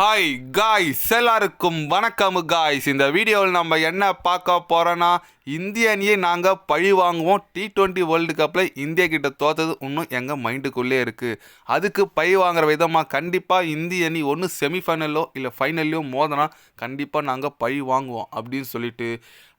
Hi guys எல்லாருக்கும் வணக்கம் guys இந்த வீடியோவில் நம்ம என்ன பார்க்க போகிறோன்னா இந்திய அணியை நாங்கள் பழி வாங்குவோம். டி ட்வெண்ட்டி வேர்ல்டு கப்பில் இந்தியா கிட்ட தோத்தது இன்னும் எங்கள் மைண்டுக்குள்ளே இருக்குது அதுக்கு பழி வாங்குற விதமாக கண்டிப்பாக இந்திய அணி ஒன்று செமிஃபைனலோ இல்லை ஃபைனல்லையோ மோதினா கண்டிப்பாக நாங்கள் பழி வாங்குவோம் அப்படின்னு சொல்லிட்டு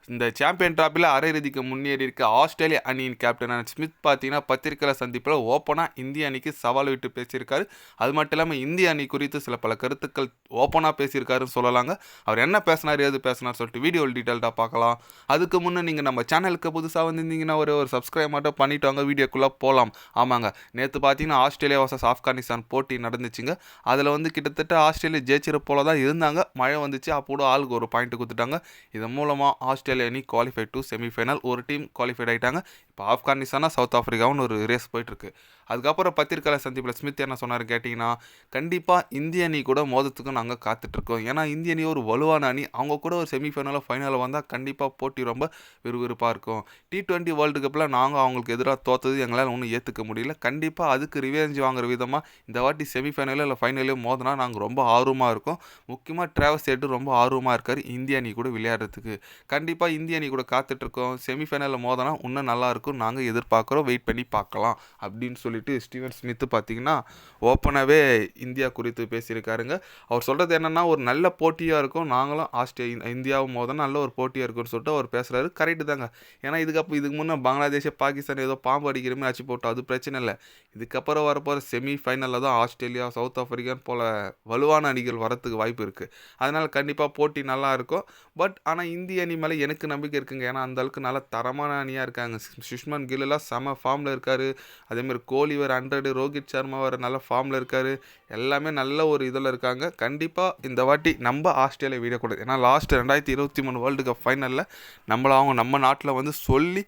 இந்த சாம்பியன் டிராஃபியில் அரையிறுதிக்கு முன்னேறி இருக்க ஆஸ்திரேலிய அணியின் கேப்டனான ஸ்மித் பார்த்தீங்கன்னா பத்திரிகையில் சந்திப்பில் ஓப்பனாக இந்திய அணிக்கு சவால் விட்டு பேசியிருக்காரு. அது மட்டும் இல்லாமல் இந்திய அணி குறித்து சில பல கருத்துக்கள் ஓப்பனாக பேசியிருக்காருன்னு சொல்லலாங்க. அவர் என்ன பேசினார் ஏது பேசினார் சொல்லிட்டு வீடியோ டீட்டெயில்டாக பார்க்கலாம். அதுக்கு முன்னே நீங்கள் நம்ம சேனலுக்கு புதுசாக வந்திருந்தீங்கன்னா ஒரு ஒரு சப்ஸ்கிரைப் மட்டும் பண்ணிவிட்டு வாங்க. வீடியோக்குள்ளே போகலாம் ஆமாங்க. நேற்று பார்த்தீங்கன்னா ஆஸ்திரேலியா வர்சஸ் ஆப்கானிஸ்தான் போட்டி நடந்துச்சுங்க. அதில் வந்து கிட்டத்தட்ட ஆஸ்திரேலியா ஜெயிச்சிற போல தான் இருந்தாங்க. மழை வந்துச்சு. அப்போ ஆளுக்கு ஒரு பாயிண்ட் கொடுத்துட்டாங்க. இதன் மூலமாக ஆஸ்திரேலியா அணி குவாலிஃபை டு செமிஃபைனல் ஒரு டீம் குவாலிஃபைட் ஆகிட்டாங்க இப்போ ஆப்கானிஸ்தானா சவுத் ஆஃப்ரிக்காவும் ஒரு ரேஸ் போயிட்டுருக்கு. அதுக்கப்புறம் பத்திரிக்கையாளர் சந்திப்பில் ஸ்மித் என்ன சொன்னார் கேட்டிங்கன்னா கண்டிப்பாக இந்திய அணி கூட மோதத்துக்கு நாங்கள் காத்துட்ருக்கோம் ஏன்னா இந்திய அணி ஒரு வலுவான அணி. அவங்க கூட ஒரு செமிஃபைனலில் ஃபைனலில் வந்தால் கண்டிப்பாக போட்டி ரொம்ப விறுவிறுப்பாக இருக்கும். டி டுவெண்ட்டி வேர்ல்டு கப்பில் நாங்கள் அவங்களுக்கு எதிராக தோத்தது எங்களால் ஒன்றும் ஏற்றுக்க முடியல. கண்டிப்பாக அதுக்கு ரிவேஞ்ச் வாங்குற விதமாக இந்த வாட்டி செமிஃபைனலில் இல்லை ஃபைனலையோ மோதினா நாங்கள் ரொம்ப ஆர்வமாக இருக்கோம். முக்கியமாக ட்ராவல்ஸ் சேட்டு ரொம்ப ஆர்வமாக இருக்கார் இந்திய அணி கூட விளையாடுறதுக்கு. கண்டிப்பாக இந்திய அணி கூட காத்துட்ருக்கோம். செமிஃபைனலில் மோதனா இன்னும் நல்லாயிருக்கும் நாங்கள் எதிர்பார்க்குறோம். வெயிட் பண்ணி பார்க்கலாம் அப்படின்னு சொல்லிட்டு ஸ்டீவன் ஸ்மித்து பார்த்தீங்கன்னா ஓப்பனாகவே இந்தியா குறித்து பேசியிருக்காருங்க. அவர் சொல்கிறது என்னென்னா ஒரு நல்ல போட்டியாக இருக்கும். நாங்களும் ஆஸ்திரேலியா இந்தியாவும் மோதனா நல்ல ஒரு போட்டியாக இருக்கும்னு சொல்லிட்டு அவர் பேசுகிறாரு கரெக்டு தாங்க. ஏன்னா இதுக்கப்புறம் இதுக்கு முன்னே பங்களாதேஷ் பாகிஸ்தான் ஏதோ பாம்பு அடிக்கிற மாதிரி அடிச்சு போட்டோம். அது பிரச்சனை இல்லை. இதுக்கப்புறம் வரப்போகிற செமி ஃபைனலில் தான் ஆஸ்திரேலியா சவுத் ஆஃப்ரிக்கான்னு போல் வலுவான அணிகள் வரத்துக்கு வாய்ப்பு இருக்குது அதனால் கண்டிப்பாக போட்டி நல்லா இருக்கும். பட் ஆனால் இந்திய அணி மேலே எனக்கு நம்பிக்கை இருக்குங்க. ஏன்னா அந்த அளவுக்கு நல்ல தரமான அணியாக இருக்காங்க. சுஷ்மன் கில் எல்லாம் செம ஃபார்மில் இருக்கார். அதேமாதிரி கோலி வேறு ஹண்ட்ரடு ரோஹித் சர்மா வேறு நல்ல ஃபார்மில் இருக்கார். எல்லாமே நல்ல ஒரு இதில் இருக்காங்க. கண்டிப்பாக இந்த வாட்டி நம்ம ஆஸ்திரேலியா விடக்கூடாது ஏன்னா லாஸ்ட் ரெண்டாயிரத்தி இருபத்தி மூணு வேர்ல்டு கப் ஃபைனலில் நம்மள அவங்க நம்ம நாட்டில் வந்து சொல்லி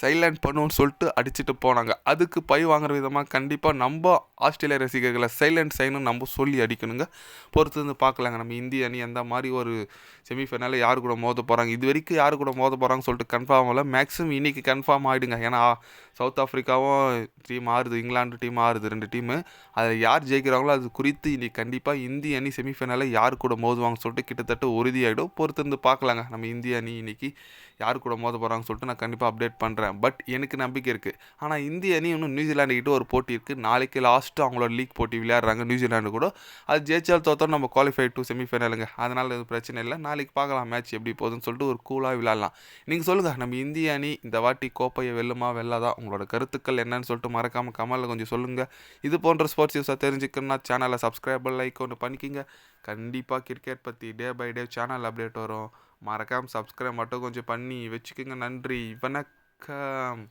சைலண்ட் பண்ணுவோன்னு சொல்லிட்டு அடிச்சுட்டு போனாங்க. அதுக்கு பை வாங்குற விதமாக கண்டிப்பாக நம்ம ஆஸ்திரேலியா ரசிகர்களை சைலண்ட் சைனும் நம்ம சொல்லி அடிக்கணுங்க. பொறுத்து வந்து பார்க்கலாங்க. நம்ம இந்திய அணி அந்த மாதிரி ஒரு செமிஃபைனலில் யார் கூட மோத போகிறாங்க இது வரைக்கும் யார் கூட மோத போகிறாங்கன்னு சொல்லிட்டு கன்ஃபார்ம் இல்லை மேக்ஸிமம் இன்றைக்கி கன்ஃபார்ம் ஆகிடுங்க ஏன்னா சவுத் ஆஃப்ரிக்காவும் டீம் ஆறுது. இங்கிலாந்து டீம் ஆறுது. ரெண்டு டீமு அதில் யார் ஜெயிக்கிறாங்களோ அது குறித்து இன்றைக்கி கண்டிப்பாக இந்திய அணி செமிஃபைனலில் யார் கூட மோதுவாங்கன்னு சொல்லிட்டு கிட்டத்தட்ட உறுதியாகிடும் பொறுத்து வந்து பார்க்கலாங்க. நம்ம இந்திய அணி இன்றைக்கி யார் கூட மோத போகிறாங்கன்னு சொல்லிட்டு நான் கண்டிப்பாக அப்டேட் பண்ணுறேன் பட் எனக்கு நம்பிக்கை இருக்குது ஆனால் இந்திய அணி இன்னும் நியூசிலாண்டுக்கிட்ட ஒரு போட்டி இருக்குது நாளைக்கு லாஸ்ட் லாஸ்ட்டு அவங்களோட லீக் போட்டி விளையாடுறாங்க. நியூசிலாண்டு கூட. அது ஜெயிச்சால் தோத்தோம் நம்ம குவாலிஃபை டு செமிஃபைனலுங்க அதனால் எதுவும் பிரச்சனை இல்லை. நாளைக்கு பார்க்கலாம் மேட்ச் எப்படி போகுதுன்னு சொல்லிட்டு ஒரு கூலாக விளையாடலாம். நீங்கள் சொல்லுங்கள் நம்ம இந்திய அணி இந்த வாட்டி கோப்பையை வெல்லுமா வெல்லாதா? உங்களோட கருத்துக்கள் என்னன்னு சொல்லிட்டு மறக்காமல் கமலில் கொஞ்சம் சொல்லுங்கள் இது போன்ற ஸ்போர்ட்ஸ் நியூஸாக தெரிஞ்சுக்கணும்னா சேனலை சப்ஸ்கிரைப் லைக் ஒன்று பண்ணிக்கிங்க. கண்டிப்பாக கிரிக்கெட் பற்றி day by day channel update வரும். மறக்காமல் சப்ஸ்கிரைப் மட்டும் கொஞ்சம் பண்ணி வச்சுக்கோங்க. நன்றி. வணக்கம்.